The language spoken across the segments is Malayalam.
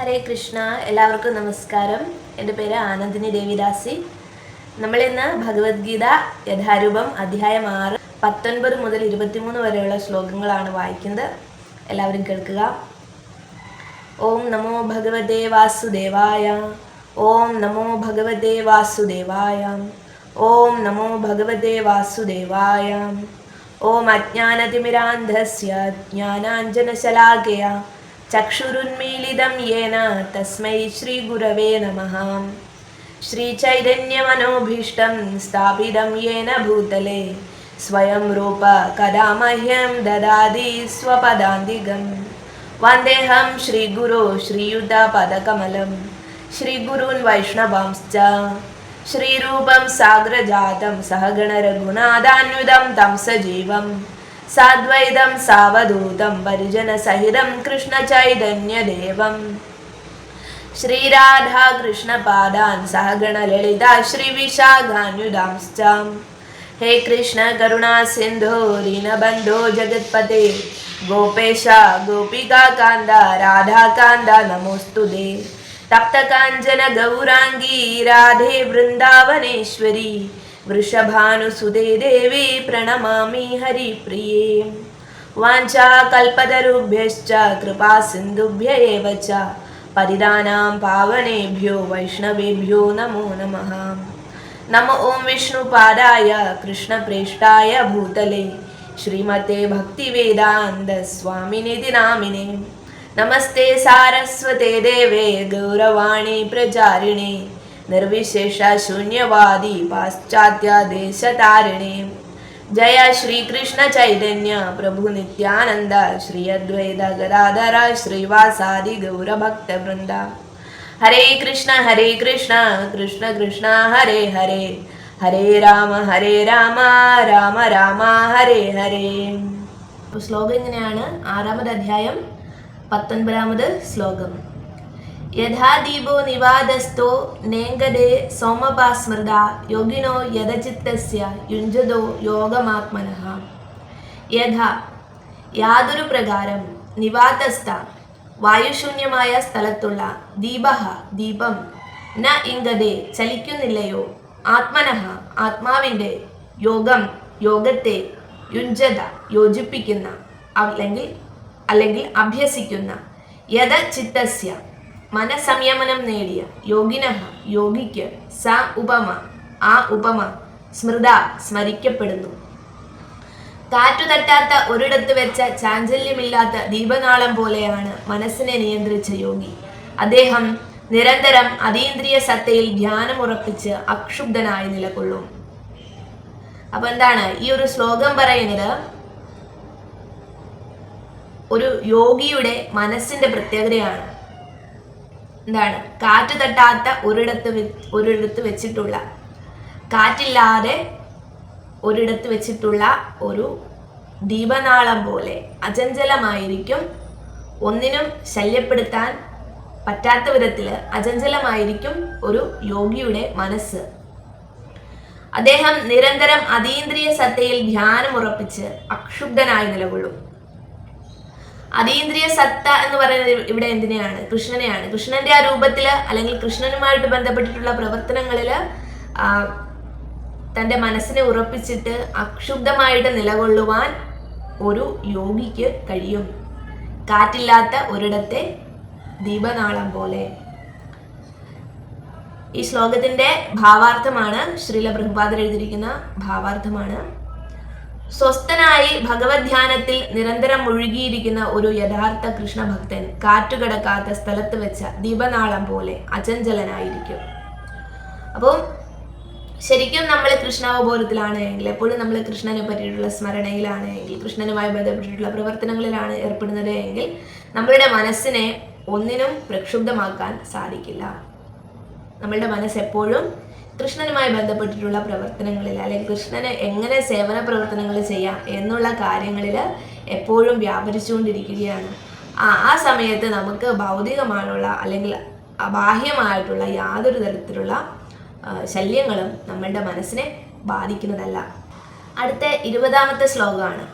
ഹരേ കൃഷ്ണ എല്ലാവർക്കും നമസ്കാരം. എന്റെ പേര് ആനന്ദിനി ദേവിദാസി. നമ്മളിന്ന് ഭഗവത്ഗീത യഥാരൂപം അധ്യായം ആറ് പത്തൊൻപത് മുതൽ ഇരുപത്തിമൂന്ന് വരെയുള്ള ശ്ലോകങ്ങളാണ് വായിക്കുന്നത്. എല്ലാവരും കേൾക്കുക. ഓം നമോ ഭഗവതേ വാസുദേവായ ഓം നമോ ഭഗവതേ വാസുദേവായ ഓം നമോ ഭഗവതേ വാസുദേവായ ഓം അജ്ഞാനതിമിരാന്ധസ്യ ജ്ഞാനാഞ്ജനശലാകയ चक्षुरुन्मीलितं येन तस्मै श्रीगुरवे नमः। श्रीचैतन्यमनोभीष्टं स्थापितं येन भूतले। स्वयं रूप कदा मह्यं ददाति स्वपदान्तिगं वन्देऽहं श्रीगुरो श्रीयुतपदकमलं श्रीगुरून् वैष्णवांश्च। श्रीरूपं साग्रजातं सहगणरगुणादान्विदं तं सजीवम् साद्वैदं सावधूतं परिजनसहितं कृष्णचैतन्यदेवं श्रीराधाकृष्णपादान् सहगणललिता श्रीविशानु हे कृष्ण करुणासिन्धो रीनबन्धो जगत्पते। गोपेशा गोपिकान्दा राधाकान्दा नमोऽस्तु दे। तप्तकाञ्जन गौराङ्गी राधे वृन्दावनेश्वरी। वृषभानुसुदे देवी प्रणमामि हरिप्रिये। वाञ्छाकल्पतरुभ्यश्च कृपासिन्धुभ्य एव च। परिदानां पावनेभ्यो, वैष्णवेभ्यो नमो नमः। नम ॐ विष्णुपादाय, कृष्णप्रेष्ठाय भूतले। श्रीमते भक्तिवेदान्तस्वामिनिधि नामिने नमस्ते सारस्वते देवे, गौरवाणी प्रचारिणे। നിർവിശേഷ ശൂന്യവാദി പാശ്ചാത്യ ദേശതാരിണി ജയ ശ്രീകൃഷ്ണ ചൈതന്യ പ്രഭു നിത്യാനന്ദ ശ്രീ അദ്വൈത ഗദാധര ശ്രീവാസാദി ഗൗരഭക്തവൃന്ദ ഹരേ കൃഷ്ണ ഹരേ കൃഷ്ണ കൃഷ്ണ കൃഷ്ണ ഹരേ ഹരേ. ഹരേ രാമ ഹരേ രാമ രാമ രാമ ഹരേ ഹരേ. ശ്ലോകം ഇങ്ങനെയാണ്. ആറാമത് അധ്യായം പത്തൊൻപതാമത് ശ്ലോകം. യഥാ ദീപോ നിവാദസ്തോ നേങ്കദേ സോമപാസ്മൃത യോഗിനോ യഥചിത്തസ്യ യുഞ്ജതോ യോഗമാത്മന. യഥ യാതൊരു പ്രകാരം നിവാതസ്ഥ വായുശൂന്യമായ സ്ഥലത്തുള്ള ദീപ ദീപം ന ഇംഗതെ ചലിക്കുന്നില്ലയോ ആത്മനഹ ആത്മാവിന്റെ യോഗം യോഗത്തെ യുഞ്ജത യോജിപ്പിക്കുന്ന അല്ലെങ്കിൽ അല്ലെങ്കിൽ അഭ്യസിക്കുന്ന യഥ ചിത്തസ്യ മനസംയമനം നേടിയ. യോഗിന യോഗിക്ക് സ ഉപമ ആ ഉപമ സ്മൃത സ്മരിക്കപ്പെടുന്നു. കാറ്റു തട്ടാത്ത ഒരിടത്ത് വെച്ച ചാഞ്ചല്യമില്ലാത്ത ദീപനാളം പോലെയാണ് മനസ്സിനെ നിയന്ത്രിച്ച യോഗി. അദ്ദേഹം നിരന്തരം അതീന്ദ്രിയ സത്തയിൽ ധ്യാനമുറപ്പിച്ച് അക്ഷുബ്ധനായി നിലകൊള്ളും. അപ്പൊ എന്താണ്? ഈ ഒരു ശ്ലോകം പറയുന്നത് ഒരു യോഗിയുടെ മനസ്സിന്റെ പ്രത്യേകതയാണ്. എന്താണ്? കാറ്റ് തട്ടാത്ത ഒരിടത്ത് ഒരിടത്ത് വെച്ചിട്ടുള്ള കാറ്റില്ലാതെ ഒരിടത്ത് വെച്ചിട്ടുള്ള ഒരു ദീപനാളം പോലെ അചഞ്ചലമായിരിക്കും. ഒന്നിനും ശല്യപ്പെടുത്താൻ പറ്റാത്ത വിധത്തിൽ അചഞ്ചലമായിരിക്കും ഒരു യോഗിയുടെ മനസ്സ്. അദ്ദേഹം നിരന്തരം അതീന്ദ്രിയ സത്തയിൽ ധ്യാനമുറപ്പിച്ച് അക്ഷുബ്ധനായി നിലകൊള്ളും. അതീന്ദ്രിയ സത്ത എന്ന് പറയുന്നത് ഇവിടെ എന്തിനെയാണ്? കൃഷ്ണനെയാണ്. കൃഷ്ണന്റെ ആ രൂപത്തിൽ അല്ലെങ്കിൽ കൃഷ്ണനുമായിട്ട് ബന്ധപ്പെട്ടിട്ടുള്ള പ്രവർത്തനങ്ങളിൽ ആ, തന്റെ മനസ്സിനെ ഉറപ്പിച്ചിട്ട് അക്ഷുബ്ധമായിട്ട് നിലകൊള്ളുവാൻ ഒരു യോഗിക്ക് കഴിയും. കാറ്റില്ലാത്ത ഒരിടത്തെ ദീപനാളം പോലെ. ഈ ശ്ലോകത്തിന്റെ ഭാവാർത്ഥമാണ് ശ്രീല പ്രഭുപാദർ എഴുതിയിരിക്കുന്ന ഭാവാർത്ഥമാണ് സ്വസ്ഥനായി ഭഗവത് ധ്യാനത്തിൽ നിരന്തരം മുഴുകിയിരിക്കുന്ന ഒരു യഥാർത്ഥ കൃഷ്ണഭക്തൻ കാറ്റുകടക്കാത്ത സ്ഥലത്ത് വെച്ച ദീപനാളം പോലെ അചഞ്ചലനായിരിക്കും. അപ്പോൾ ശരിക്കും നമ്മൾ കൃഷ്ണാവബോധത്തിലാണ് എങ്കിൽ എപ്പോഴും നമ്മൾ കൃഷ്ണനെ പറ്റിയിട്ടുള്ള സ്മരണയിലാണ് എങ്കിൽ കൃഷ്ണനുമായി ബന്ധപ്പെട്ടിട്ടുള്ള പ്രവർത്തനങ്ങളിലാണ് ഏർപ്പെടുന്നത് എങ്കിൽ നമ്മളുടെ മനസ്സിനെ ഒന്നിനും പ്രക്ഷുബ്ധമാക്കാൻ സാധിക്കില്ല. നമ്മളുടെ മനസ്സ് എപ്പോഴും കൃഷ്ണനുമായി ബന്ധപ്പെട്ടിട്ടുള്ള പ്രവർത്തനങ്ങളിൽ അല്ലെങ്കിൽ കൃഷ്ണന് എങ്ങനെ സേവന പ്രവർത്തനങ്ങൾ ചെയ്യാം എന്നുള്ള കാര്യങ്ങളിൽ എപ്പോഴും വ്യാപരിച്ചുകൊണ്ടിരിക്കുകയാണ്. ആ ആ സമയത്ത് നമുക്ക് ഭൗതികമായുള്ള അല്ലെങ്കിൽ ബാഹ്യമായിട്ടുള്ള യാതൊരു തരത്തിലുള്ള ശല്യങ്ങളും നമ്മളുടെ മനസ്സിനെ ബാധിക്കുന്നതല്ല. അടുത്ത ഇരുപതാമത്തെ ശ്ലോകമാണ്.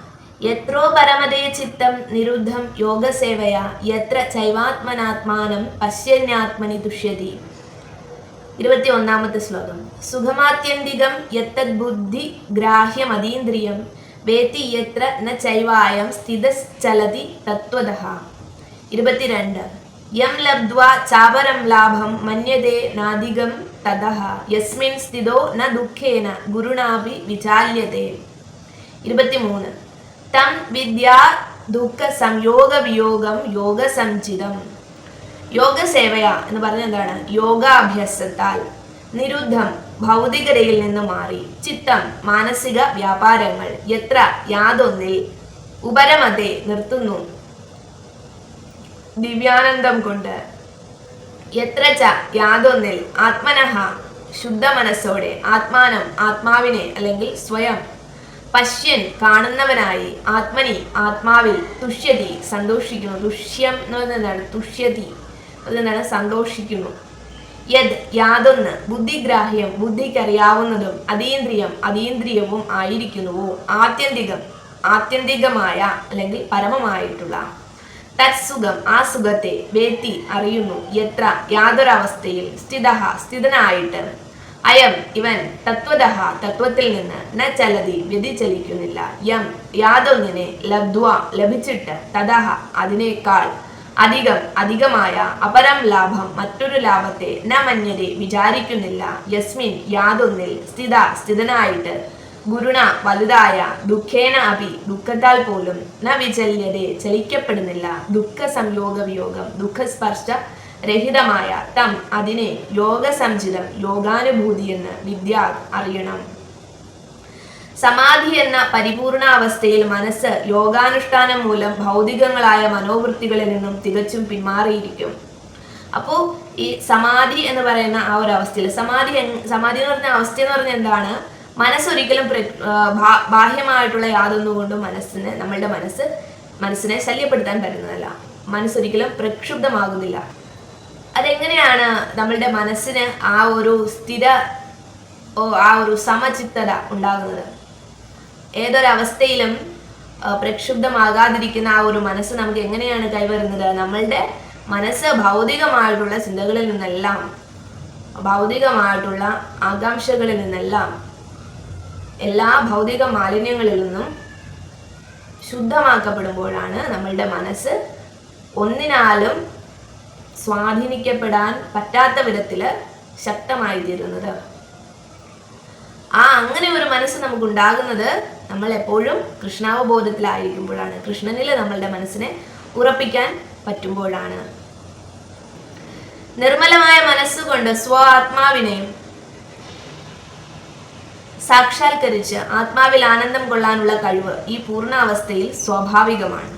എത്രോ പരമതേ ചിത്തം നിരുദ്ധം യോഗസേവയ എത്ര ചൈവാത്മനാത്മാനം പശ്യന്യാത്മനി തുഷ്യതി. ഇരുപത്തി ഒന്നാമത്തെ ശ്ലോകം. സുഖമാത്യന്തികം യത്തത് ബുദ്ധി ഗ്രാഹ്യം അതീന്ദ്രിയം വേത്തി യത്ര ന ചൈവായം സ്ഥിതചലതി തത്വത ഇരുപത്തിരണ്ട്. യം ലബ്ധ്വാ ചാപരം ലാഭം മന്യതേ നാധികം തഥ യസ്മിൻ സ്ഥിതോ ന ദുഃഖേന ഗുരുണാപി വിചാല്യത്തെ ഇരുപത്തിമൂന്ന്. തം വിദ്യാ ദുഃഖ സംയോഗ വിയോഗം യോഗ സേവയ എന്ന് പറഞ്ഞ എന്താണ്? യോഗാഭ്യാസത്താൽ നിരുദ്ധം ഭൗതികതയിൽ നിന്ന് മാറി ചിത്തം മാനസിക വ്യാപാരങ്ങൾ എത്ര യാതൊന്നിൽ ഉപരമതെ നിർത്തുന്നു? ദിവ്യാനന്ദം കൊണ്ട് എത്ര ച യാതൊന്നിൽ ആത്മനഹ ശുദ്ധ മനസ്സോടെ ആത്മാനം ആത്മാവിനെ അല്ലെങ്കിൽ സ്വയം പശ്യൻ കാണുന്നവനായി ആത്മനി ആത്മാവിൽ തുഷ്യതി സന്തോഷിക്കുന്നു. തുഷ്യം എന്ന് പറയുന്നത് എന്താണ്? തുഷ്യതി. അതെന്താണ് സന്തോഷിക്കുന്നു. യദ് യാതൊന്ന് ബുദ്ധിഗ്രാഹ്യം ബുദ്ധിക്കറിയാവുന്നതും അതീന്ദ്രിയം അതീന്ദ്രിയവും ആയിരിക്കുന്നുവോ? ആത്യന്തികം ആത്യന്തികമായ അല്ലെങ്കിൽ പരമമായിട്ടുള്ള. തത്സുഖം ആ സുഖത്തെ വേത്തി അറിയുന്നു. എത്ര യാതൊരവസ്ഥയിൽ സ്ഥിത സ്ഥിതനായിട്ട്. അയം ഇവൻ തത്വത തത്വത്തിൽ നിന്ന് ന ചലതി വ്യതിചലിക്കുന്നില്ല. യം യാതൊന്നിനെ ലബ്ധ്വ ലഭിച്ചിട്ട് തതഹ അതിനേക്കാൾ അധികം അധികമായ അപരം ലാഭം മറ്റൊരു ലാഭത്തെ ന മന്യരെ വിചാരിക്കുന്നില്ല. യസ്മിൻ യാതൊന്നിൽ സ്ഥിത സ്ഥിതനായിട്ട്. ഗുരുണ വലുതായ ദുഃഖേന അപി ദുഃഖത്താൽ പോലും ന വിചല്യതെ ചലിക്കപ്പെടുന്നില്ല. ദുഃഖ സംയോഗ വിയോഗം ദുഃഖസ്പർശ രഹിതമായ തം അതിനെ യോഗസഞ്ചിതം യോഗാനുഭൂതി എന്ന് വിദ്യ അറിയണം. സമാധി എന്ന പരിപൂർണാവസ്ഥയിൽ മനസ്സ് യോഗാനുഷ്ഠാനം മൂലം ഭൗതികങ്ങളായ മനോവൃത്തികളിൽ നിന്നും തികച്ചും പിന്മാറിയിരിക്കും. അപ്പോൾ ഈ സമാധി എന്ന് പറയുന്ന ആ ഒരു അവസ്ഥയിൽ സമാധി സമാധി എന്ന് പറഞ്ഞ അവസ്ഥ എന്ന് പറഞ്ഞാൽ എന്താണ്? മനസ്സൊരിക്കലും ബാഹ്യമായിട്ടുള്ള യാതൊന്നും കൊണ്ടും മനസ്സിനെ നമ്മളുടെ മനസ്സ് മനസ്സിനെ ശല്യപ്പെടുത്താൻ പറ്റുന്നതല്ല. മനസ്സൊരിക്കലും പ്രക്ഷുബ്ധമാകുന്നില്ല. അതെങ്ങനെയാണ് നമ്മളുടെ മനസ്സിന് ആ ഒരു സ്ഥിര ആ ഒരു സമചിത്തത ഉണ്ടാകുന്നത്? ഏതൊരവസ്ഥയിലും പ്രക്ഷുബ്ധമാകാതിരിക്കുന്ന ആ ഒരു മനസ്സ് നമുക്ക് എങ്ങനെയാണ് കൈവരുന്നത്? നമ്മളുടെ മനസ്സ് ഭൗതികമായിട്ടുള്ള ചിന്തകളിൽ നിന്നെല്ലാം ഭൗതികമായിട്ടുള്ള ആകാംക്ഷകളിൽ നിന്നെല്ലാം എല്ലാ ഭൗതിക മാലിന്യങ്ങളിൽ നിന്നും ശുദ്ധമാക്കപ്പെടുമ്പോഴാണ് നമ്മളുടെ മനസ്സ് ഒന്നിനാലും സ്വാധീനിക്കപ്പെടാൻ പറ്റാത്ത വിധത്തിൽ ശക്തമായി തീരുന്നത് ആ അങ്ങനെ ഒരു മനസ്സ് നമുക്ക് ഉണ്ടാകുന്നത് നമ്മൾ എപ്പോഴും കൃഷ്ണാവബോധത്തിലായിരിക്കുമ്പോഴാണ്. കൃഷ്ണനിൽ നമ്മളുടെ മനസ്സിനെ ഉറപ്പിക്കാൻ പറ്റുമ്പോഴാണ്. നിർമ്മലമായ മനസ്സുകൊണ്ട് സ്വ ആത്മാവിനെ സാക്ഷാത്കരിച്ച് ആത്മാവിൽ ആനന്ദം കൊള്ളാനുള്ള കഴിവ് ഈ പൂർണാവസ്ഥയിൽ സ്വാഭാവികമാണ്.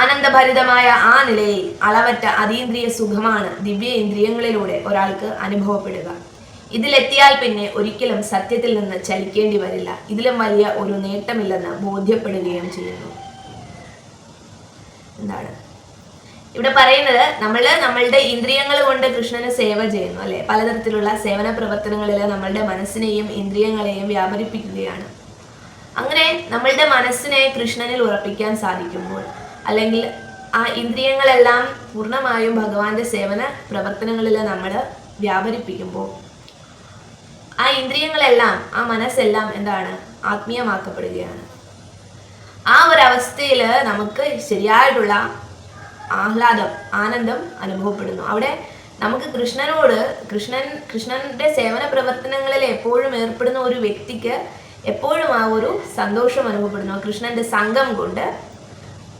ആനന്ദഭരിതമായ ആ നിലയിൽ അളവറ്റ അതീന്ദ്രിയ സുഖമാണ് ദിവ്യ ഇന്ദ്രിയങ്ങളിലൂടെ ഒരാൾക്ക് അനുഭവപ്പെടുക. ഇതിലെത്തിയാൽ പിന്നെ ഒരിക്കലും സത്യത്തിൽ നിന്ന് ചലിക്കേണ്ടി വരില്ല. ഇതിലും വലിയ ഒരു നേട്ടമില്ലെന്ന് ബോധ്യപ്പെടുകയും ചെയ്യുന്നു. എന്താണ്? ഇവിടെ പറയുന്നത് നമ്മൾ നമ്മളുടെ ഇന്ദ്രിയങ്ങൾ കൊണ്ട് കൃഷ്ണന് സേവ ചെയ്യുന്നു അല്ലെ? പലതരത്തിലുള്ള സേവന പ്രവർത്തനങ്ങളിൽ നമ്മളുടെ മനസ്സിനെയും ഇന്ദ്രിയങ്ങളെയും വ്യാപരിപ്പിക്കുകയാണ്. അങ്ങനെ നമ്മളുടെ മനസ്സിനെ കൃഷ്ണനിൽ ഉറപ്പിക്കാൻ സാധിക്കുമ്പോൾ അല്ലെങ്കിൽ ആ ഇന്ദ്രിയങ്ങളെല്ലാം പൂർണമായും ഭഗവാന്റെ സേവന പ്രവർത്തനങ്ങളിൽ നമ്മൾ വ്യാപരിപ്പിക്കുമ്പോൾ ആ ഇന്ദ്രിയങ്ങളെല്ലാം ആ മനസ്സെല്ലാം എന്താണ്? ആത്മീയമാക്കപ്പെടുകയാണ്. ആ ഒരു അവസ്ഥയിൽ നമുക്ക് ശരിയായിട്ടുള്ള ആഹ്ലാദം ആനന്ദം അനുഭവപ്പെടുന്നു. അവിടെ നമുക്ക് കൃഷ്ണനോട് കൃഷ്ണൻ കൃഷ്ണന്റെ സേവന പ്രവർത്തനങ്ങളിൽ എപ്പോഴും ഏർപ്പെടുന്ന ഒരു വ്യക്തിക്ക് എപ്പോഴും ആ ഒരു സന്തോഷം അനുഭവപ്പെടുന്നു. കൃഷ്ണന്റെ സംഘം കൊണ്ട്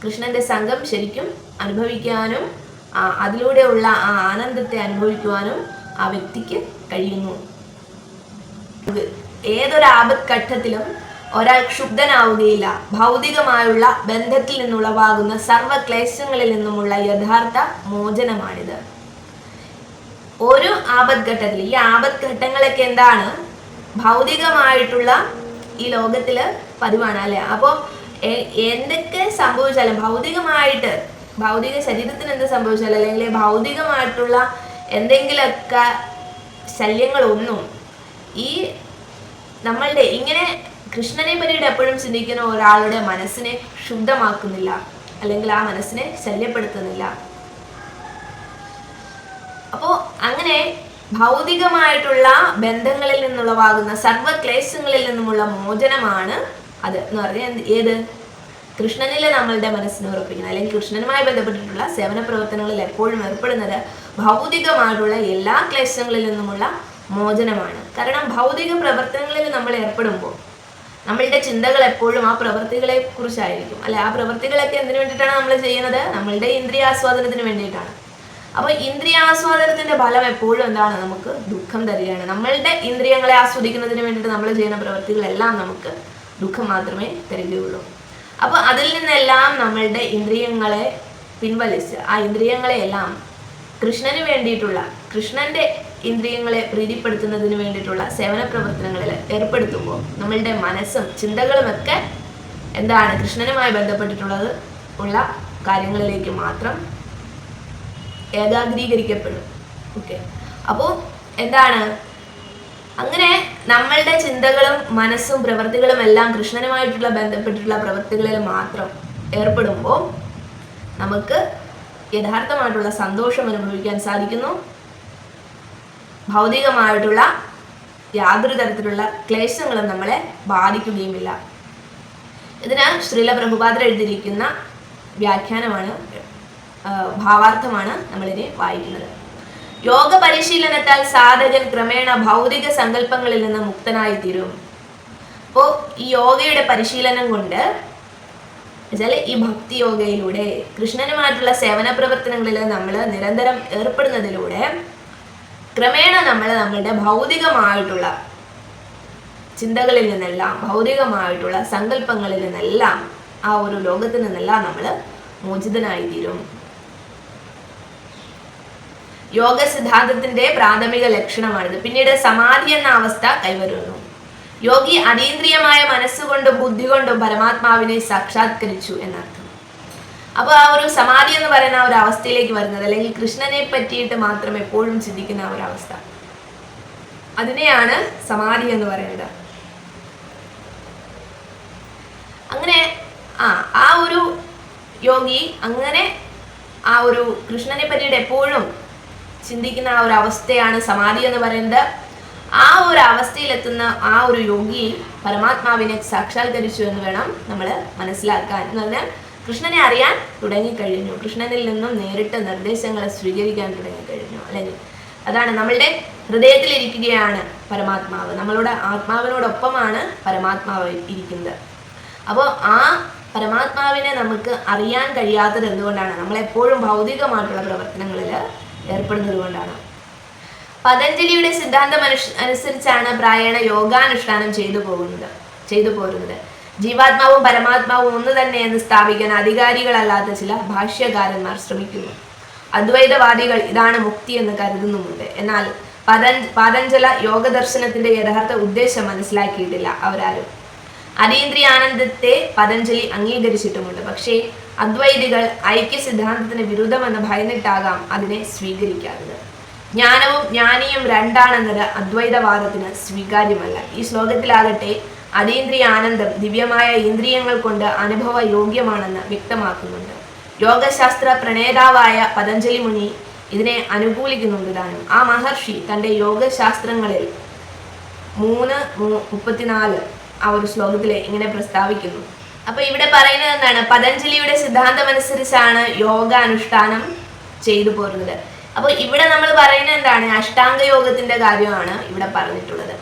കൃഷ്ണന്റെ സംഘം ശരിക്കും അനുഭവിക്കാനും അതിലൂടെയുള്ള ആ ആനന്ദത്തെ അനുഭവിക്കുവാനും ആ വ്യക്തിക്ക് കഴിയുന്നു. ഏതൊരു ആപത്ഘട്ടത്തിലും ഒരാൾ ക്ഷുബ്ധനാവുകയില്ല. ഭൗതികമായുള്ള ബന്ധത്തിൽ നിന്നുളവാകുന്ന സർവക്ലേശങ്ങളിൽ നിന്നുമുള്ള യഥാർത്ഥ മോചനമാണിത്. ഒരു ആപത്ഘട്ടത്തിൽ ഈ ആപത്ഘട്ടങ്ങളൊക്കെ എന്താണ്? ഭൗതികമായിട്ടുള്ള ഈ ലോകത്തിൽ പതിവാണ് അല്ലെ? അപ്പോൾ എന്തൊക്കെ സംഭവിച്ചാലും ഭൗതികമായിട്ട് ഭൗതിക ശരീരത്തിന് എന്ത് സംഭവിച്ചാലും അല്ലെങ്കിൽ ഭൗതികമായിട്ടുള്ള എന്തെങ്കിലുമൊക്കെ ശല്യങ്ങളൊന്നും ഈ നമ്മളുടെ ഇങ്ങനെ കൃഷ്ണനെ പറ്റിയിട്ട് എപ്പോഴും ചിന്തിക്കുന്ന ഒരാളുടെ മനസ്സിനെ ശുദ്ധമാക്കുന്നില്ല. അല്ലെങ്കിൽ ആ മനസ്സിനെ ശല്യപ്പെടുത്തുന്നില്ല. അപ്പോൾ അങ്ങനെ ഭൗതികമായിട്ടുള്ള ബന്ധങ്ങളിൽ നിന്നുള്ളവാകുന്ന സർവക്ലേശങ്ങളിൽ നിന്നുമുള്ള മോചനമാണ് അത് എന്ന് പറഞ്ഞാൽ ഏത്? കൃഷ്ണനിലെ നമ്മളുടെ മനസ്സിനെ ഉറപ്പിക്കുന്നത്. അല്ലെങ്കിൽ കൃഷ്ണനുമായി ബന്ധപ്പെട്ടിട്ടുള്ള സേവന പ്രവർത്തനങ്ങളിൽ എപ്പോഴും ഏർപ്പെടുന്നത് ഭൗതികമായിട്ടുള്ള എല്ലാ ക്ലേശങ്ങളിൽ നിന്നുമുള്ള മോചനമാണ്. കാരണം ഭൗതിക പ്രവർത്തനങ്ങളിൽ നമ്മൾ ഏർപ്പെടുമ്പോൾ നമ്മളുടെ ചിന്തകൾ എപ്പോഴും ആ പ്രവൃത്തികളെ കുറിച്ചായിരിക്കും അല്ലെ? ആ പ്രവൃത്തികളൊക്കെ എന്തിനു വേണ്ടിയിട്ടാണ് നമ്മൾ ചെയ്യുന്നത്? നമ്മളുടെ ഇന്ദ്രിയാസ്വാദനത്തിന് വേണ്ടിയിട്ടാണ്. അപ്പോൾ ഇന്ദ്രിയാസ്വാദനത്തിന്റെ ഫലം എപ്പോഴും എന്താണ്? നമുക്ക് ദുഃഖം തരികയാണ്. നമ്മളുടെ ഇന്ദ്രിയങ്ങളെ ആസ്വദിക്കുന്നതിന് വേണ്ടിയിട്ട് നമ്മൾ ചെയ്യുന്ന പ്രവൃത്തികളെല്ലാം നമുക്ക് ദുഃഖം മാത്രമേ തരികയുള്ളൂ. അപ്പോൾ അതിൽ നിന്നെല്ലാം നമ്മളുടെ ഇന്ദ്രിയങ്ങളെ പിൻവലിച്ച് ആ ഇന്ദ്രിയങ്ങളെയെല്ലാം കൃഷ്ണന് വേണ്ടിയിട്ടുള്ള കൃഷ്ണന്റെ ഇന്ദ്രിയങ്ങളെ പ്രീതിപ്പെടുത്തുന്നതിന് വേണ്ടിയിട്ടുള്ള സേവന പ്രവർത്തനങ്ങളിൽ ഏർപ്പെടുത്തുമ്പോൾ നമ്മളുടെ മനസ്സും ചിന്തകളുമൊക്കെ എന്താണ് കൃഷ്ണനുമായി ബന്ധപ്പെട്ടിട്ടുള്ളത് ഉള്ള കാര്യങ്ങളിലേക്ക് മാത്രം ഏകാഗ്രീകരിക്കപ്പെടും. ഓക്കെ അപ്പോൾ എന്താണ്? അങ്ങനെ നമ്മളുടെ ചിന്തകളും മനസ്സും പ്രവൃത്തികളും എല്ലാം കൃഷ്ണനുമായിട്ടുള്ള ബന്ധപ്പെട്ടിട്ടുള്ള പ്രവൃത്തികളിൽ മാത്രം ഏർപ്പെടുമ്പോൾ നമുക്ക് യഥാർത്ഥമായിട്ടുള്ള സന്തോഷം അനുഭവിക്കാൻ സാധിക്കുന്നു. ഭൗതികമായിട്ടുള്ള യാതൊരു തരത്തിലുള്ള ക്ലേശങ്ങളും നമ്മളെ ബാധിക്കുകയുമില്ല. ഇതിന് ശ്രീല പ്രഭുപാത്ര എഴുതിയിരിക്കുന്ന വ്യാഖ്യാനമാണ് ഭാവാർത്ഥമാണ് നമ്മളിനി വായിക്കുന്നത്. യോഗ പരിശീലനത്താൽ സാധകൻ ക്രമേണ ഭൗതിക സങ്കല്പങ്ങളിൽ നിന്ന് മുക്തനായി തീരും അപ്പോൾ ഈ യോഗയുടെ പരിശീലനം കൊണ്ട് വെച്ചാൽ ഈ ഭക്തി യോഗയിലൂടെ കൃഷ്ണനുമായിട്ടുള്ള സേവന പ്രവർത്തനങ്ങളിൽ നമ്മൾ നിരന്തരം ഏർപ്പെടുന്നതിലൂടെ ക്രമേണ നമ്മൾ നമ്മളുടെ ഭൗതികമായിട്ടുള്ള ചിന്തകളിൽ നിന്നെല്ലാം ഭൗതികമായിട്ടുള്ള സങ്കല്പങ്ങളിൽ നിന്നെല്ലാം ആ ഒരു ലോകത്തിൽ നിന്നെല്ലാം നമ്മൾ മോചിതനായി തീരും യോഗ സിദ്ധാന്തത്തിന്റെ പ്രാഥമിക ലക്ഷണമാണിത്. പിന്നീട് സമാധി എന്ന അവസ്ഥ കൈവരുന്നു. യോഗി അതീന്ദ്രിയമായ മനസ്സുകൊണ്ടും ബുദ്ധി കൊണ്ടും പരമാത്മാവിനെ സാക്ഷാത്കരിച്ചു എന്നർത്ഥം. അപ്പോൾ ആ ഒരു സമാധി എന്ന് പറയുന്ന ആ ഒരു അവസ്ഥയിലേക്ക് വരുന്നത് അല്ലെങ്കിൽ കൃഷ്ണനെ പറ്റിയിട്ട് മാത്രം എപ്പോഴും ചിന്തിക്കുന്ന ആ ഒരു അവസ്ഥ. അതിനെയാണ് സമാധി എന്ന് പറയുന്നത്. അങ്ങനെ ആ ആ ഒരു യോഗി അങ്ങനെ ആ ഒരു കൃഷ്ണനെ പറ്റിയിട്ട് എപ്പോഴും ചിന്തിക്കുന്ന ആ ഒരു അവസ്ഥയാണ് സമാധി എന്ന് പറയുന്നത്. ആ ഒരു അവസ്ഥയിലെത്തുന്ന ആ ഒരു യോഗി പരമാത്മാവിനെ സാക്ഷാത്കരിച്ചു എന്ന് വേണം നമ്മൾ മനസ്സിലാക്കാൻ. എന്ന് പറഞ്ഞാൽ കൃഷ്ണനെ അറിയാൻ തുടങ്ങിക്കഴിഞ്ഞു. കൃഷ്ണനിൽ നിന്നും നേരിട്ട് നിർദ്ദേശങ്ങളെ സ്വീകരിക്കാൻ തുടങ്ങിക്കഴിഞ്ഞു അല്ലെങ്കിൽ അതാണ് നമ്മളുടെ ഹൃദയത്തിലിരിക്കുകയാണ് പരമാത്മാവ്. നമ്മളുടെ ആത്മാവിനോടൊപ്പമാണ് പരമാത്മാവ് ഇരിക്കുന്നത്. അപ്പോൾ ആ പരമാത്മാവിനെ നമുക്ക് അറിയാൻ കഴിയാത്തത് എന്തുകൊണ്ടാണ്? നമ്മളെപ്പോഴും ഭൗതികമായിട്ടുള്ള പ്രവർത്തനങ്ങളിൽ ഏർപ്പെടുന്നത് കൊണ്ടാണ്. പതഞ്ജലിയുടെ സിദ്ധാന്തം അനുസരിച്ചാണ് പ്രായണ യോഗാനുഷ്ഠാനം ചെയ്തു പോകുന്നത് ചെയ്തു പോരുന്നത്. ജീവാത്മാവും പരമാത്മാവും ഒന്ന് തന്നെ എന്ന് സ്ഥാപിക്കാൻ അധികാരികളല്ലാത്ത ചില ഭാഷ്യകാരന്മാർ ശ്രമിക്കുന്നു. അദ്വൈതവാദികൾ ഇതാണ് മുക്തി എന്ന് കരുതുന്നുമുണ്ട്. എന്നാൽ പതൻ പാതഞ്ജല യോഗദർശനത്തിന്റെ യഥാർത്ഥ ഉദ്ദേശം മനസ്സിലാക്കിയിട്ടില്ല അവരാരും. അതീന്ദ്രിയാനന്ദത്തെ പതഞ്ജലി അംഗീകരിച്ചിട്ടുമുണ്ട്. പക്ഷേ അദ്വൈതികൾ ഐക്യ സിദ്ധാന്തത്തിന് വിരുദ്ധമെന്ന് ഭയന്നിട്ടാകാം അതിനെ സ്വീകരിക്കാത്തത്. ജ്ഞാനവും ജ്ഞാനിയും രണ്ടാണെന്നത് അദ്വൈതവാദത്തിന് സ്വീകാര്യമല്ല. ഈ ശ്ലോകത്തിലാകട്ടെ അതീന്ദ്രിയ ആനന്ദം ദിവ്യമായ ഇന്ദ്രിയങ്ങൾ കൊണ്ട് അനുഭവ യോഗ്യമാണെന്ന് വ്യക്തമാക്കുന്നുണ്ട്. യോഗശാസ്ത്ര പ്രണേതാവായ പതഞ്ജലി മുനി ഇതിനെ അനുകൂലിക്കുന്നുണ്ട് താനും. ആ മഹർഷി തന്റെ യോഗശാസ്ത്രങ്ങളിൽ മൂന്ന് മുപ്പത്തിനാല് ആ ഒരു ശ്ലോകത്തിൽ ഇങ്ങനെ പ്രസ്താവിക്കുന്നു. അപ്പൊ ഇവിടെ പറയുന്നത് എന്താണ്? പതഞ്ജലിയുടെ സിദ്ധാന്തമനുസരിച്ചാണ് യോഗ അനുഷ്ഠാനം ചെയ്തു പോരുന്നത്. അപ്പോൾ ഇവിടെ നമ്മൾ പറയുന്നത് എന്താണ്? അഷ്ടാംഗ യോഗത്തിന്റെ കാര്യമാണ് ഇവിടെ പറഞ്ഞിട്ടുള്ളത്.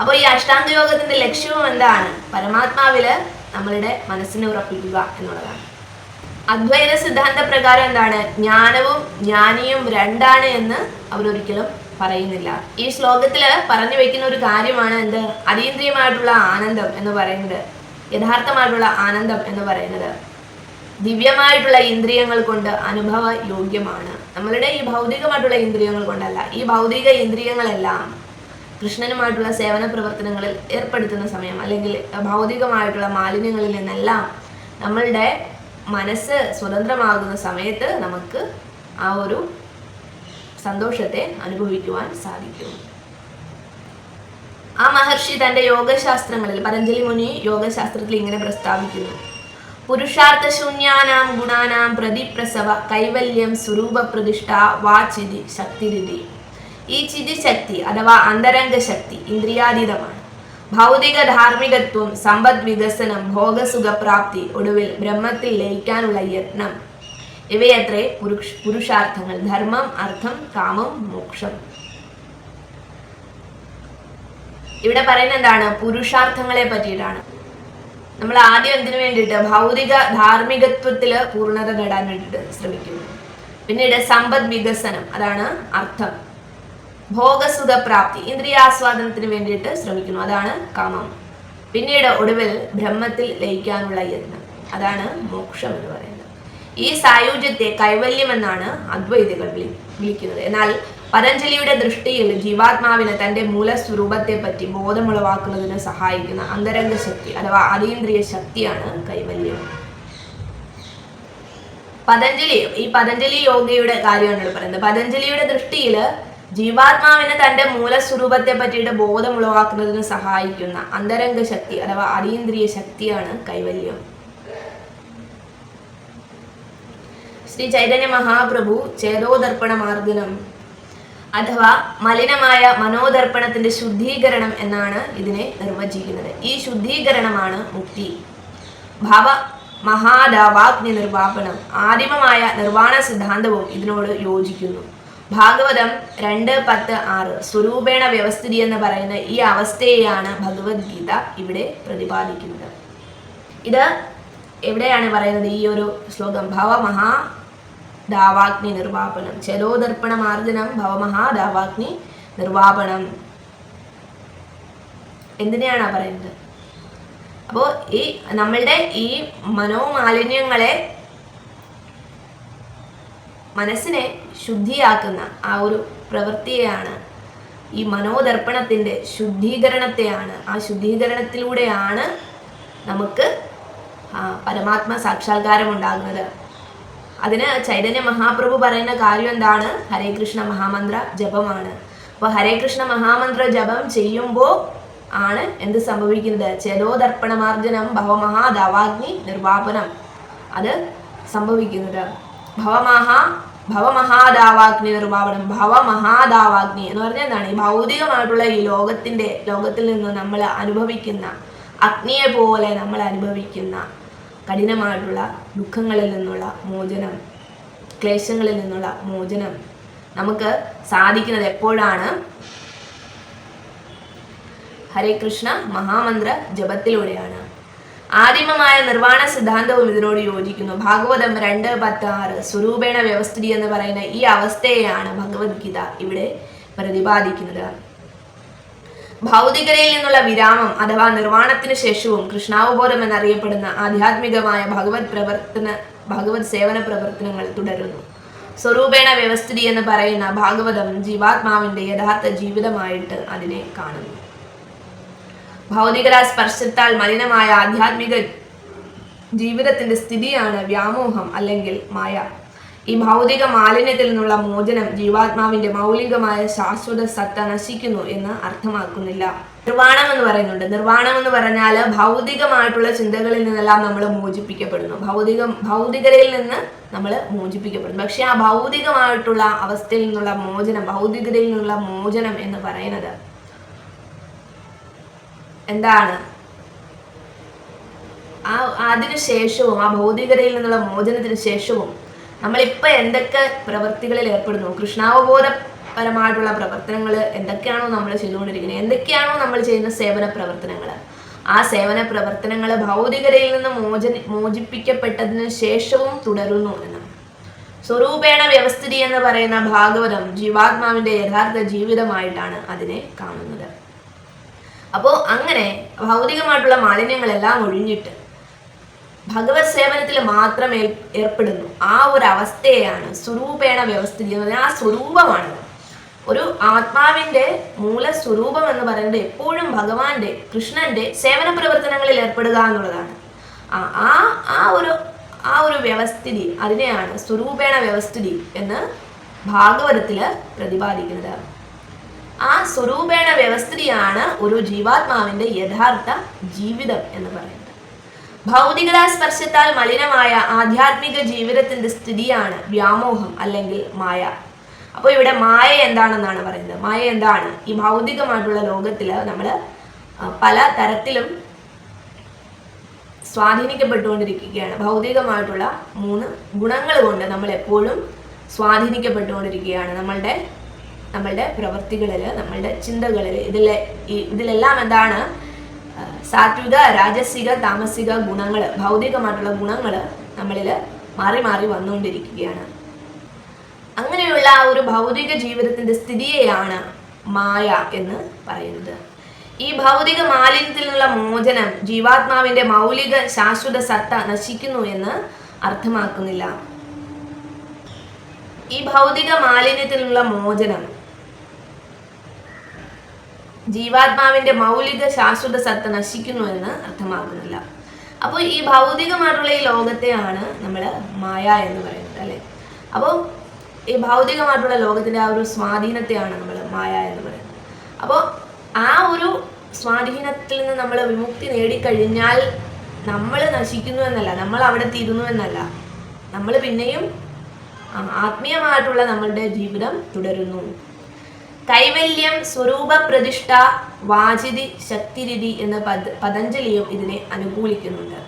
അപ്പോൾ ഈ അഷ്ടാംഗ യോഗത്തിന്റെ ലക്ഷ്യവും എന്താണ്? പരമാത്മാവിൽ നമ്മളുടെ മനസ്സിനെ ഉറപ്പിക്കുക എന്നുള്ളതാണ്. അദ്വൈത സിദ്ധാന്ത പ്രകാരം എന്താണ്? ജ്ഞാനവും ജ്ഞാനിയും രണ്ടാണ് എന്ന് അവരൊരിക്കലും പറയുന്നില്ല. ഈ ശ്ലോകത്തിൽ പറഞ്ഞു വെക്കുന്ന ഒരു കാര്യമാണ് എന്ത്? അതീന്ദ്രിയമായിട്ടുള്ള ആനന്ദം എന്ന് പറയുന്നത്. യഥാർത്ഥമായിട്ടുള്ള ആനന്ദം എന്ന് പറയുന്നത്. ദിവ്യമായിട്ടുള്ള ഇന്ദ്രിയങ്ങൾ കൊണ്ട് അനുഭവ യോഗ്യമാണ്. നമ്മളുടെ ഈ ഭൗതികമായിട്ടുള്ള ഇന്ദ്രിയങ്ങൾ കൊണ്ടല്ല. ഈ ഭൗതിക ഇന്ദ്രിയങ്ങളെല്ലാം കൃഷ്ണനുമായിട്ടുള്ള സേവന പ്രവർത്തനങ്ങളിൽ ഏർപ്പെടുത്തുന്ന സമയം അല്ലെങ്കിൽ ഭൗതികമായിട്ടുള്ള മാലിന്യങ്ങളിൽ നിന്നെല്ലാം നമ്മളുടെ മനസ്സ് സ്വതന്ത്രമാകുന്ന സമയത്ത് നമുക്ക് ആ ഒരു സന്തോഷത്തെ അനുഭവിക്കുവാൻ സാധിക്കും. ആ മഹർഷി തന്റെ യോഗശാസ്ത്രങ്ങളിൽ പതഞ്ജലി മുനി യോഗശാസ്ത്രത്തിൽ ഇങ്ങനെ പ്രസ്താവിക്കുന്നു. പുരുഷാർത്ഥശൂന്യാനാം ഗുണാനാം പ്രതിപ്രസവ കൈവല്യം സ്വരൂപ പ്രതിഷ്ഠ വാചിതി ശക്തിരിതി ഈ ചിതിശക്തി അഥവാ അന്തരംഗ ശക്തി ഇന്ദ്രിയാതീതമാണ്. ഭൗതിക ധാർമ്മികത്വം സമ്പദ് വികസനം ഭോഗസുഖപ്രാപ്തി ഒടുവിൽ ബ്രഹ്മത്തിൽ ലയിക്കാനുള്ള യത്നം. ഇവയത്രേ പുരുഷ പുരുഷാർത്ഥങ്ങൾ. ധർമ്മം അർത്ഥം കാമം മോക്ഷം. ഇവിടെ പറയുന്നത് എന്താണ് പുരുഷാർത്ഥങ്ങളെ പറ്റിയിട്ടാണ്. നമ്മൾ ആദ്യം എന്തിനു വേണ്ടിയിട്ട്? ഭൗതിക ധാർമ്മികത്വത്തിൽ പൂർണത നേടാൻ വേണ്ടിയിട്ട് ശ്രമിക്കുന്നു. പിന്നീട് സമ്പദ് വികസനം അതാണ് അർത്ഥം. ഭോഗസുഖപ്രാപ്തി ഇന്ദ്രിയാസ്വാദനത്തിന് വേണ്ടിയിട്ട് ശ്രമിക്കുന്നു. അതാണ് കാമം. പിന്നീട് ഒടുവിൽ ബ്രഹ്മത്തിൽ ലയിക്കാനുള്ള യത്നം. അതാണ് മോക്ഷം എന്ന് പറയുന്നത്. ഈ സായുജ്യത്തെ കൈവല്യം എന്നാണ് അദ്വൈതികൾ വിളി വിളിക്കുന്നത്. എന്നാൽ പതഞ്ജലിയുടെ ദൃഷ്ടിയിൽ ജീവാത്മാവിന് തന്റെ മൂലസ്വരൂപത്തെപ്പറ്റി ബോധമുളവാക്കുന്നതിന് സഹായിക്കുന്ന അന്തരംഗ ശക്തി അഥവാ അതീന്ദ്രിയ ശക്തിയാണ് കൈവല്യം. പതഞ്ജലി ഈ പതഞ്ജലി യോഗയുടെ കാര്യമാണ് പറയുന്നത്. പതഞ്ജലിയുടെ ദൃഷ്ടിയിൽ ജീവാത്മാവിന് തന്റെ മൂലസ്വരൂപത്തെ പറ്റിയിട്ട് ബോധമുളവാക്കുന്നതിന് സഹായിക്കുന്ന അന്തരംഗ ശക്തി അഥവാ അതീന്ദ്രിയ ശക്തിയാണ് കൈവല്യം. ശ്രീ ചൈതന്യ മഹാപ്രഭു ചേതോദർപ്പണ മാർഗനം അഥവാ മലിനമായ മനോദർപ്പണത്തിന്റെ ശുദ്ധീകരണം എന്നാണ് ഇതിനെ നിർവചിക്കുന്നത്. ഈ ശുദ്ധീകരണമാണ് മുക്തി. ഭവ മഹാദാവാഗ്നി നിർവാപണം. ആദിമമായ നിർവാണ സിദ്ധാന്തവും ഇതിനോട് യോജിക്കുന്നു. ഭാഗവതം രണ്ട് പത്ത് ആറ് സ്വരൂപേണ വ്യവസ്ഥിതി എന്ന് പറയുന്ന ഈ അവസ്ഥയെയാണ് ഭഗവത്ഗീത ഇവിടെ പ്രതിപാദിക്കുന്നത്. ഇത് എവിടെയാണ് പറയുന്നത്? ഈ ഒരു ശ്ലോകം. ഭവമഹാ ദാവാഗ്നി മാർജനം ഭവമഹാ ദാവാഗ്നി നിർവാപണം എന്തിനെയാണ് പറയുന്നത്? അപ്പോൾ ഈ നമ്മളുടെ ഈ മനോമാലിന്യങ്ങളെ മനസ്സിനെ ശുദ്ധിയാക്കുന്ന ആ ഒരു പ്രവൃത്തിയെയാണ് ഈ മനോദർപ്പണത്തിന്റെ ശുദ്ധീകരണത്തെയാണ്. ആ ശുദ്ധീകരണത്തിലൂടെയാണ് നമുക്ക് പരമാത്മ സാക്ഷാത്കാരം ഉണ്ടാകുന്നത് അതിന് ചൈതന്യ മഹാപ്രഭു പറയുന്ന കാര്യം എന്താണ്? ഹരേ കൃഷ്ണ മഹാമന്ത്ര ജപമാണ്. അപ്പോൾ ഹരേ കൃഷ്ണ മഹാമന്ത്ര ജപം ചെയ്യുമ്പോൾ ആണ് എന്ത് സംഭവിക്കുന്നത്? ചേതോദർപ്പണമാർജനം ഭവമഹാദാവാഗ്നി നിർവാപനം അത് സംഭവിക്കുന്നത്. ഭവമഹാ ഭവമഹാദാവാഗ്നി നിർവാപനം ഭവമഹാദാവാഗ്നി എന്ന് പറഞ്ഞാൽ എന്താണ്? ഈ ഭൗതികമായിട്ടുള്ള ഈ ലോകത്തിന്റെ ലോകത്തിൽ നിന്ന് നമ്മൾ അനുഭവിക്കുന്ന അഗ്നിയെ പോലെ നമ്മൾ അനുഭവിക്കുന്ന കഠിനമായിട്ടുള്ള ദുഃഖങ്ങളിൽ നിന്നുള്ള മോചനം ക്ലേശങ്ങളിൽ നിന്നുള്ള മോചനം നമുക്ക് സാധിക്കുന്നത് എപ്പോഴാണ്? ഹരേ കൃഷ്ണ മഹാമന്ത്ര ജപത്തിലൂടെയാണ്. ആദിമമായ നിർവാണ സിദ്ധാന്തവും ഇതിനോട് യോജിക്കുന്നു. ഭാഗവതം രണ്ട് പത്ത് ആറ് സ്വരൂപേണ വ്യവസ്ഥിതി എന്ന് പറയുന്ന ഈ അവസ്ഥയെയാണ് ഭഗവത്ഗീത ഇവിടെ പ്രതിപാദിക്കുന്നത്. ഭൗതികതയിൽ നിന്നുള്ള വിരാമം അഥവാ നിർവാണത്തിന് ശേഷവും കൃഷ്ണാവബോധം എന്നറിയപ്പെടുന്ന ആധ്യാത്മികമായ ഭഗവത് പ്രവർത്തന ഭഗവത് സേവന പ്രവർത്തനങ്ങൾ തുടരുന്നു. സ്വരൂപേണ വ്യവസ്ഥിതി എന്ന് പറയുന്ന ഭാഗവതം ജീവാത്മാവിന്റെ യഥാർത്ഥ ജീവിതമായിട്ട് അതിനെ കാണുന്നു. ഭൗതികരാ സ്പർശത്താൽ മലിനമായ ആധ്യാത്മിക ജീവിതത്തിന്റെ സ്ഥിതിയാണ് വ്യാമോഹം അല്ലെങ്കിൽ മായ. ഈ ഭൗതിക മാലിന്യത്തിൽ നിന്നുള്ള മോചനം ജീവാത്മാവിന്റെ മൗലികമായ ശാശ്വത സത്ത നശിക്കുന്നു എന്ന് അർത്ഥമാക്കുന്നില്ല. നിർവാണം എന്ന് പറയുന്നുണ്ട്. നിർവാണം എന്ന് പറഞ്ഞാൽ ഭൗതികമായിട്ടുള്ള ചിന്തകളിൽ നിന്നെല്ലാം നമ്മൾ മോചിപ്പിക്കപ്പെടുന്നു. ഭൗതികം ഭൗതികതയിൽ നിന്ന് നമ്മൾ മോചിപ്പിക്കപ്പെടുന്നു. പക്ഷെ ആ ഭൗതികമായിട്ടുള്ള അവസ്ഥയിൽ നിന്നുള്ള മോചനം ഭൗതികതയിൽ നിന്നുള്ള മോചനം എന്ന് പറയുന്നത് എന്താണ്? ആ അതിനു ശേഷവും ആ ഭൗതികതയിൽ നിന്നുള്ള മോചനത്തിന് ശേഷവും നമ്മളിപ്പോൾ എന്തൊക്കെ പ്രവൃത്തികളിൽ ഏർപ്പെടുന്നു? കൃഷ്ണാവബോധപരമായിട്ടുള്ള പ്രവർത്തനങ്ങൾ എന്തൊക്കെയാണോ നമ്മൾ ചെയ്തുകൊണ്ടിരിക്കുന്നത്? എന്തൊക്കെയാണോ നമ്മൾ ചെയ്യുന്ന സേവന പ്രവർത്തനങ്ങൾ ആ സേവന പ്രവർത്തനങ്ങൾ ഭൗതികതയിൽ നിന്ന് മോചന മോചിപ്പിക്കപ്പെട്ടതിന് ശേഷവും തുടരുന്നു എന്നാണ്. സ്വരൂപേണ വ്യവസ്ഥിതി എന്ന് പറയുന്ന ഭാഗവതം ജീവാത്മാവിന്റെ യഥാർത്ഥ ജീവിതമായിട്ടാണ് അതിനെ കാണുന്നത്. അപ്പോൾ അങ്ങനെ ഭൗതികമായിട്ടുള്ള മാലിന്യങ്ങളെല്ലാം ഒഴിഞ്ഞിട്ട് ഭഗവത് സേവനത്തിൽ മാത്രം ഏർപ്പെടുന്നു. ആ ഒരു അവസ്ഥയാണ് സ്വരൂപേണ വ്യവസ്ഥിതി ആ സ്വരൂപമാണ്. ഒരു ആത്മാവിന്റെ മൂല സ്വരൂപം എന്ന് പറയുന്നത് എപ്പോഴും ഭഗവാന്റെ കൃഷ്ണന്റെ സേവന പ്രവർത്തനങ്ങളിൽ ഏർപ്പെടുക എന്നുള്ളതാണ്. ആ ആ ഒരു ആ ഒരു വ്യവസ്ഥിതി അതിനെയാണ് സ്വരൂപേണ വ്യവസ്ഥിതി എന്ന് ഭാഗവതത്തിൽ പ്രതിപാദിക്കുന്നത്. ആ സ്വരൂപേണ വ്യവസ്ഥിതിയാണ് ഒരു ജീവാത്മാവിന്റെ യഥാർത്ഥ ജീവിതം എന്ന് പറയുന്നത്. ഭൗതികതാ സ്പർശത്താൽ മലിനമായ ആധ്യാത്മിക ജീവിതത്തിന്റെ സ്ഥിതിയാണ് വ്യാമോഹം അല്ലെങ്കിൽ മായ. അപ്പോൾ ഇവിടെ മായ എന്താണെന്നാണ് പറയുന്നത്? മായ എന്താണ്? ഈ ഭൗതികമായിട്ടുള്ള ലോകത്തിൽ നമ്മൾ പല തരത്തിലും സ്വാധീനിക്കപ്പെട്ടുകൊണ്ടിരിക്കുകയാണ്. ഭൗതികമായിട്ടുള്ള മൂന്ന് ഗുണങ്ങൾ കൊണ്ട് നമ്മൾ എപ്പോഴും സ്വാധീനിക്കപ്പെട്ടുകൊണ്ടിരിക്കുകയാണ്. നമ്മളുടെ നമ്മളുടെ പ്രവൃത്തികളിൽ നമ്മളുടെ ചിന്തകളിൽ ഇതിലെ ഈ ഇതിലെല്ലാം എന്താണ്? സാത്വിക രാജസിക താമസിക ഗുണങ്ങൾ ഭൗതികമായിട്ടുള്ള ഗുണങ്ങൾ നമ്മളിൽ മാറി മാറി വന്നുകൊണ്ടിരിക്കുകയാണ്. അങ്ങനെയുള്ള ഒരു ഭൗതിക ജീവിതത്തിന്റെ സ്ഥിതിയെയാണ് മായ എന്ന് പറയുന്നത്. ഈ ഭൗതിക മാലിന്യത്തിൽ നിന്നുള്ള മോചനം ജീവാത്മാവിന്റെ മൗലിക ശാശ്വത സത്ത നശിക്കുന്നു എന്ന് അർത്ഥമാക്കുന്നില്ല. ഈ ഭൗതിക മാലിന്യത്തിൽ നിന്നുള്ള മോചനം ജീവാത്മാവിന്റെ മൗലിക ശാശ്വത സത്ത നശിക്കുന്നു എന്ന് അർത്ഥമാക്കുന്നില്ല. അപ്പോൾ ഈ ഭൗതികമായിട്ടുള്ള ഈ ലോകത്തെയാണ് നമ്മൾ മായ എന്ന് പറയുന്നത് അല്ലേ? അപ്പോൾ ഈ ഭൗതികമായിട്ടുള്ള ലോകത്തിന്റെ ആ ഒരു സ്വാധീനത്തെയാണ് നമ്മൾ മായ എന്ന് പറയുന്നത്. അപ്പോൾ ആ ഒരു സ്വാധീനത്തിൽ നിന്ന് നമ്മൾ വിമുക്തി നേടിക്കഴിഞ്ഞാൽ നമ്മൾ നശിക്കുന്നു എന്നല്ല നമ്മൾ അവിടെ തീരുന്നു എന്നല്ല. നമ്മൾ പിന്നെയും ആത്മീയമായിട്ടുള്ള നമ്മളുടെ ജീവിതം തുടരുന്നു. കൈവല്യം സ്വരൂപ പ്രതിഷ്ഠ വാചിതി ശക്തിരിതി എന്ന പദ പതഞ്ജലിയും ഇതിനെ അനുകൂലിക്കുന്നുണ്ട്.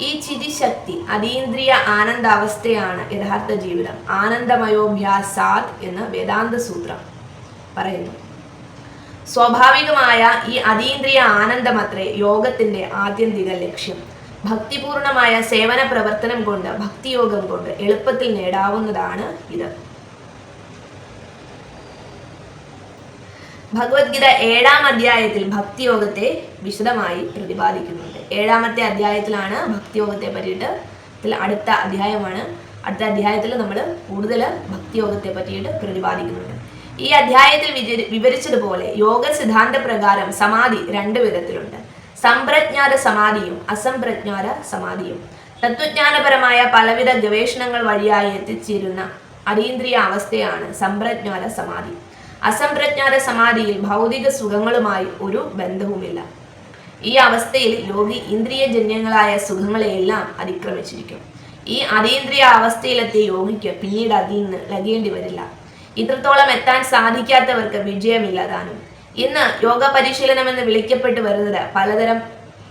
ഈ ചിതിശക്തി അതീന്ദ്രിയ ആനന്ദാവസ്ഥയാണ് യഥാർത്ഥ ജീവിതം. ആനന്ദമയോഭ്യാസാത് എന്ന് വേദാന്ത സൂത്രം പറയുന്നു. സ്വാഭാവികമായ ഈ അതീന്ദ്രിയ ആനന്ദമത്രേ യോഗത്തിന്റെ ആത്യന്തിക ലക്ഷ്യം. ഭക്തിപൂർണമായ സേവന പ്രവർത്തനം കൊണ്ട് ഭക്തിയോഗം കൊണ്ട് എളുപ്പത്തിൽ നേടാവുന്നതാണ് ഇത്. ഭഗവത്ഗീത ഏഴാം അധ്യായത്തിൽ ഭക്തിയോഗത്തെ വിശദമായി പ്രതിപാദിക്കുന്നുണ്ട്. ഏഴാമത്തെ അധ്യായത്തിലാണ് ഭക്തിയോഗത്തെ പറ്റിയിട്ട് അടുത്ത അധ്യായമാണ്. അടുത്ത അധ്യായത്തിൽ നമ്മൾ കൂടുതൽ ഭക്തിയോഗത്തെ പറ്റിയിട്ട് പ്രതിപാദിക്കുന്നുണ്ട്. ഈ അധ്യായത്തിൽ വിവരിച്ചതുപോലെ യോഗ സിദ്ധാന്ത പ്രകാരം സമാധി രണ്ട് വിധത്തിലുണ്ട്. സംപ്രജ്ഞാത സമാധിയും അസംപ്രജ്ഞാത സമാധിയും. തത്വജ്ഞാനപരമായ പലവിധ ഗവേഷണങ്ങൾ വഴിയായി എത്തിച്ചേരുന്ന അതീന്ദ്രിയ അവസ്ഥയാണ് സംപ്രജ്ഞാത സമാധി. അസംപ്രജ്ഞാത സമാധിയിൽ ഭൗതിക സുഖങ്ങളുമായി ഒരു ബന്ധവുമില്ല. ഈ അവസ്ഥയിൽ യോഗി ഇന്ദ്രിയജന്യങ്ങളായ സുഖങ്ങളെയെല്ലാം അതിക്രമിച്ചിരിക്കും. ഈ അതീന്ദ്രിയ അവസ്ഥയിലെത്തിയ യോഗിക്ക് പിന്നീട് അതിൽ നിന്ന് ലഗേണ്ടി വരില്ല. ഇത്രത്തോളം എത്താൻ സാധിക്കാത്തവർക്ക് വിജയമില്ലാതാനും ഇന്ന് യോഗ പരിശീലനം എന്ന് വിളിക്കപ്പെട്ടു വരുന്നത് പലതരം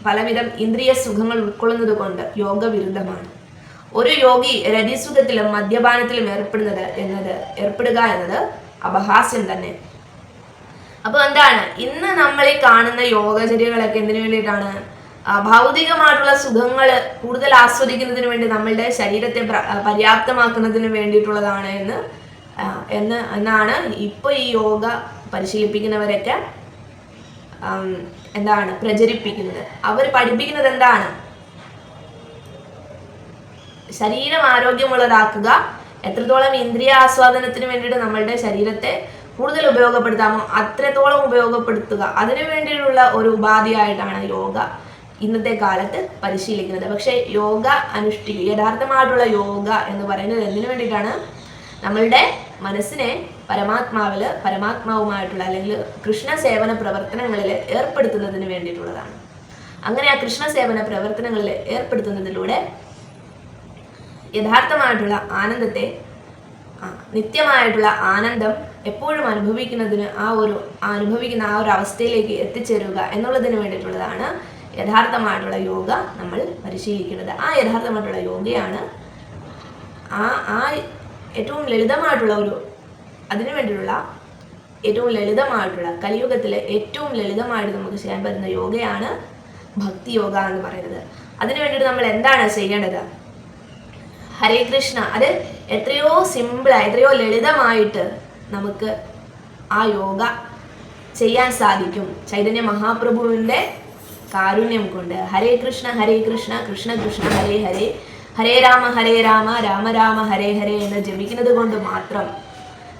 പലവിധം ഇന്ദ്രിയ സുഖങ്ങൾ ഉൾക്കൊള്ളുന്നത് കൊണ്ട് യോഗ വിരുദ്ധമാണ് ഒരു യോഗി രതിസുഖത്തിലും മദ്യപാനത്തിലും ഏർപ്പെടുന്നത് എന്നത് ഏർപ്പെടുക എന്നത് അപഹാസ്യം തന്നെ. അപ്പൊ എന്താണ്? ഇന്ന് നമ്മൾ ഈ കാണുന്ന യോഗചര്യകളൊക്കെ എന്തിനു വേണ്ടിയിട്ടാണ്? ഭൗതികമായിട്ടുള്ള സുഖങ്ങൾ കൂടുതൽ ആസ്വദിക്കുന്നതിന് വേണ്ടി നമ്മളുടെ ശരീരത്തെ പര്യാപ്തമാക്കുന്നതിന് വേണ്ടിയിട്ടുള്ളതാണ് എന്ന് എന്ന് എന്നാണ് ഇപ്പൊ ഈ യോഗ പരിശീലിപ്പിക്കുന്നവരൊക്കെ എന്താണ് പ്രചരിപ്പിക്കുന്നത്. അവർ പഠിപ്പിക്കുന്നത് എന്താണ്? ശരീരം ആരോഗ്യമുള്ളതാക്കുക എത്രത്തോളം ഇന്ദ്രിയ ആസ്വാദനത്തിന് വേണ്ടിയിട്ട് നമ്മളുടെ ശരീരത്തെ കൂടുതൽ ഉപയോഗപ്പെടുത്താമോ അത്രത്തോളം ഉപയോഗപ്പെടുത്തുക. അതിനു വേണ്ടിയിട്ടുള്ള ഒരു ഉപാധിയായിട്ടാണ് യോഗ ഇന്നത്തെ കാലത്ത് പരിശീലിക്കുന്നത്. പക്ഷേ യോഗ അനുഷ്ഠി യഥാർത്ഥമായിട്ടുള്ള യോഗ എന്ന് പറയുന്നത് എന്തിനു വേണ്ടിയിട്ടാണ്? നമ്മളുടെ മനസ്സിനെ പരമാത്മാവിൽ പരമാത്മാവുമായിട്ടുള്ള അല്ലെങ്കിൽ കൃഷ്ണ സേവന പ്രവർത്തനങ്ങളിൽ ഏർപ്പെടുത്തുന്നതിന് വേണ്ടിയിട്ടുള്ളതാണ്. അങ്ങനെ ആ കൃഷ്ണ സേവന പ്രവർത്തനങ്ങളിൽ ഏർപ്പെടുത്തുന്നതിലൂടെ യഥാർത്ഥമായിട്ടുള്ള ആനന്ദത്തെ നിത്യമായിട്ടുള്ള ആനന്ദം എപ്പോഴും അനുഭവിക്കുന്നതിന് ആ ഒരു അനുഭവിക്കുന്ന ആ ഒരു അവസ്ഥയിലേക്ക് എത്തിച്ചേരുക എന്നുള്ളതിന് വേണ്ടിയിട്ടുള്ളതാണ് യഥാർത്ഥമായിട്ടുള്ള യോഗ നമ്മൾ പരിശീലിക്കുന്നത്. ആ യഥാർത്ഥമായിട്ടുള്ള യോഗയാണ് ആ ആ ഏറ്റവും ലളിതമായിട്ടുള്ള ഒരു അതിനു വേണ്ടിയിട്ടുള്ള ഏറ്റവും ലളിതമായിട്ടുള്ള കലിയുഗത്തിലെ ഏറ്റവും ലളിതമായിട്ട് നമുക്ക് ചെയ്യാൻ പറ്റുന്ന യോഗയാണ് ഭക്തി യോഗ എന്ന് പറയുന്നത്. അതിനു വേണ്ടിയിട്ട് നമ്മൾ എന്താണ് ചെയ്യേണ്ടത്? ഹരേ കൃഷ്ണ അത് എത്രയോ സിമ്പിളായി എത്രയോ ലളിതമായിട്ട് നമുക്ക് ആ യോഗ ചെയ്യാൻ സാധിക്കും. ചൈതന്യ മഹാപ്രഭുവിന്റെ കാരുണ്യം കൊണ്ട്. ഹരേ കൃഷ്ണ ഹരേ കൃഷ്ണ കൃഷ്ണ കൃഷ്ണ ഹരേ ഹരേ. ഹരേ രാമ ഹരേ രാമ രാമ രാമ ഹരേ ഹരേ എന്ന് ജപിക്കുന്നത് കൊണ്ട് മാത്രം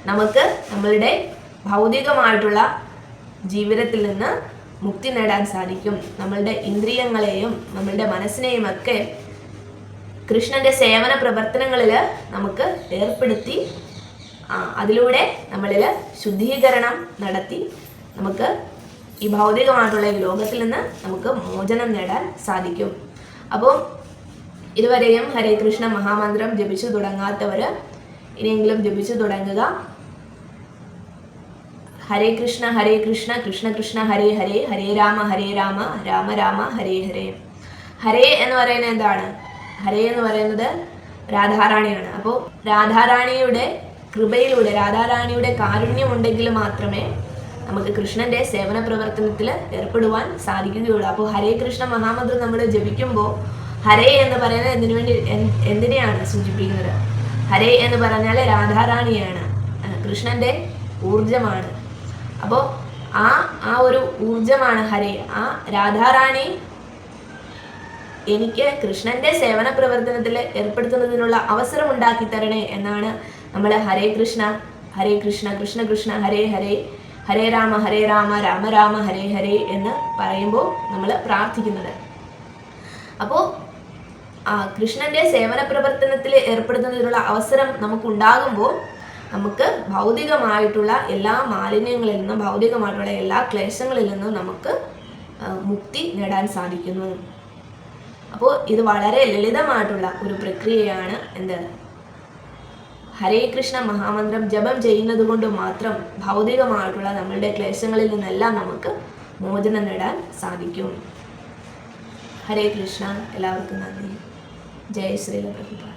നമുക്ക് നമ്മളുടെ ഭൗതികമായിട്ടുള്ള ജീവിതത്തിൽ നിന്ന് മുക്തി നേടാൻ സാധിക്കും. നമ്മളുടെ ഇന്ദ്രിയങ്ങളെയും നമ്മളുടെ മനസ്സിനെയും ഒക്കെ കൃഷ്ണന്റെ സേവന പ്രവർത്തനങ്ങളിൽ നമുക്ക് ഏർപ്പെടുത്തി അതിലൂടെ നമ്മളിൽ ശുദ്ധീകരണം നടത്തി നമുക്ക് ഈ ഭൗതികമായിട്ടുള്ള ലോകത്തിൽ നിന്ന് നമുക്ക് മോചനം നേടാൻ സാധിക്കും. അപ്പോൾ ഇതുവരെയും ഹരേ കൃഷ്ണ മഹാമന്ത്രം ജപിച്ചു തുടങ്ങാത്തവർ ഇനിയെങ്കിലും ജപിച്ചു തുടങ്ങുക. ഹരേ കൃഷ്ണ ഹരേ കൃഷ്ണ കൃഷ്ണ കൃഷ്ണ ഹരേ ഹരേ ഹരേ രാമ ഹരേ രാമ രാമ രാമ ഹരേ ഹരേ. ഹരേ എന്ന് പറയുന്നത് എന്താണ്? ഹരേ എന്ന് പറയുന്നത് രാധാറാണിയാണ്. അപ്പോൾ രാധാറാണിയുടെ കൃപയിലൂടെ രാധാറാണിയുടെ കാരുണ്യം ഉണ്ടെങ്കിൽ മാത്രമേ നമുക്ക് കൃഷ്ണന്റെ സേവന പ്രവർത്തനത്തിൽ ഏർപ്പെടുവാൻ സാധിക്കുകയുള്ളൂ. അപ്പോൾ ഹരേ കൃഷ്ണ മഹാമന്ത്രം നമ്മൾ ജപിക്കുമ്പോൾ ഹരേ എന്ന് പറയുന്നത് എന്തിനു വേണ്ടി എന്തിനെയാണ് സൂചിപ്പിക്കുന്നത്? ഹരേ എന്ന് പറഞ്ഞാൽ രാധാറാണിയാണ്. കൃഷ്ണന്റെ ഊർജമാണ് അപ്പോൾ ആ ആ ഒരു ഊർജമാണ് ഹരേ. ആ രാധാറാണി എനിക്ക് കൃഷ്ണന്റെ സേവന പ്രവർത്തനത്തിൽ ഏർപ്പെടുത്തുന്നതിനുള്ള അവസരം ഉണ്ടാക്കി തരണേ എന്നാണ് നമ്മൾ ഹരേ കൃഷ്ണ ഹരേ കൃഷ്ണ കൃഷ്ണ കൃഷ്ണ ഹരേ ഹരേ ഹരേ രാമ ഹരേ രാമ രാമ രാമ ഹരേ ഹരേ എന്ന് പറയുമ്പോൾ നമ്മൾ പ്രാർത്ഥിക്കുന്നത്. അപ്പോൾ കൃഷ്ണന്റെ സേവന പ്രവർത്തനത്തിൽ ഏർപ്പെടുത്തുന്നതിനുള്ള അവസരം നമുക്ക് ഉണ്ടാകുമ്പോൾ നമുക്ക് ഭൗതികമായിട്ടുള്ള എല്ലാ മാലിന്യങ്ങളിൽ നിന്നും ഭൗതികമായിട്ടുള്ള എല്ലാ ക്ലേശങ്ങളിൽ നിന്നും നമുക്ക് മുക്തി നേടാൻ സാധിക്കുന്നു. അപ്പോൾ ഇത് വളരെ ലളിതമായിട്ടുള്ള ഒരു പ്രക്രിയയാണ് എന്ത്? ഹരേ കൃഷ്ണ മഹാമന്ത്രം ജപം ചെയ്യുന്നത് കൊണ്ട് മാത്രം ഭൗതികമായിട്ടുള്ള നമ്മളുടെ ക്ലേശങ്ങളിൽ നിന്നെല്ലാം നമുക്ക് മോചനം നേടാൻ സാധിക്കും. ഹരേ കൃഷ്ണ എല്ലാവർക്കും നന്ദി. ജയ ശ്രീല പ്രഭുപാദ്